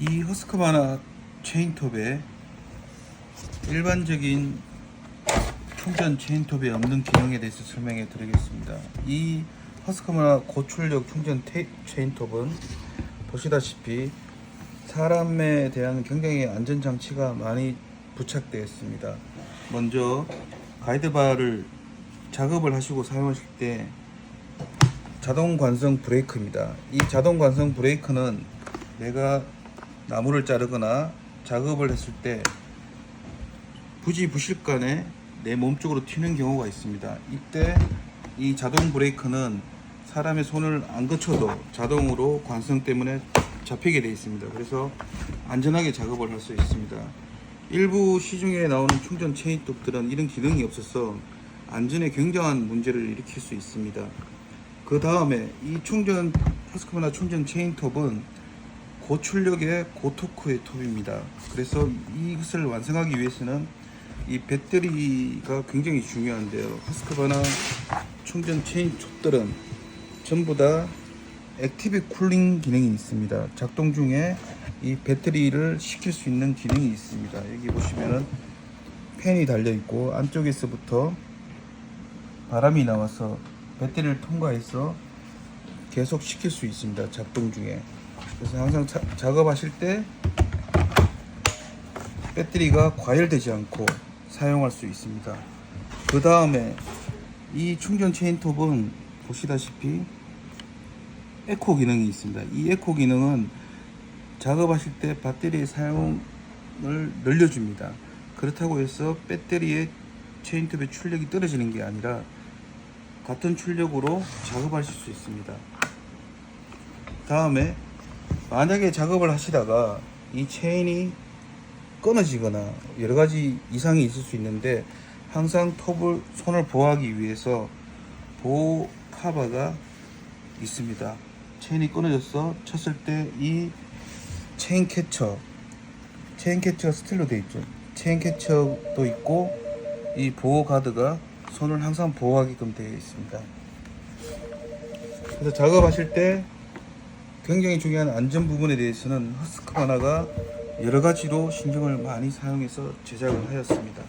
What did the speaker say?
이 허스크바나 체인톱의 일반적인 충전 체인톱에 없는 기능에 대해서 설명해 드리겠습니다. 이 허스크바나 고출력 충전 테, 체인톱은 보시다시피 사람에 대한 굉장히 안전장치가 많이 부착되어 있습니다. 먼저 가이드바를 작업을 하시고 사용하실 때 자동 관성 브레이크입니다. 이 자동 관성 브레이크는 내가 나무를 자르거나 작업을 했을 때 부지부실간에 내 몸쪽으로 튀는 경우가 있습니다. 이때 이 자동 브레이크는 사람의 손을 안 거쳐도 자동으로 관성 때문에 잡히게 되어 있습니다. 그래서 안전하게 작업을 할 수 있습니다. 일부 시중에 나오는 충전 체인톱들은 이런 기능이 없어서 안전에 굉장한 문제를 일으킬 수 있습니다. 그 다음에 이 충전 허스크바나 충전 체인톱은 고출력의 고토크의 톱입니다. 그래서 이것을 완성하기 위해서는 이 배터리가 굉장히 중요한데요. 허스크바나 충전 체인톱들은 전부 다 액티브 쿨링 기능이 있습니다. 작동 중에 이 배터리를 식힐 수 있는 기능이 있습니다. 여기 보시면은 팬이 달려 있고 안쪽에서부터 바람이 나와서 배터리를 통과해서 계속 식힐 수 있습니다. 작동 중에. 그래서 항상 자- 작업하실 때 배터리가 과열되지 않고 사용할 수 있습니다. 그 다음에 이 충전 체인톱은 보시다시피 에코 기능이 있습니다. 이 에코 기능은 작업하실 때 배터리의 사용을 늘려줍니다. 그렇다고 해서 배터리의 체인톱의 출력이 떨어지는 게 아니라 같은 출력으로 작업하실 수 있습니다. 다음에 만약에 작업을 하시다가 이 체인이 끊어지거나 여러 가지 이상이 있을 수 있는데 항상 톱을 손을 보호하기 위해서 보호 카바가 있습니다. 체인이 끊어져서 쳤을 때 이 체인 캐처 체인 캐처가 스틸로 되어 있죠. 체인 캐처도 있고 이 보호 가드가 손을 항상 보호하게끔 되어 있습니다. 그래서 작업하실 때 굉장히 중요한 안전 부분에 대해서는 허스크 바나가 여러 가지로 신경을 많이 사용해서 제작을 하였습니다.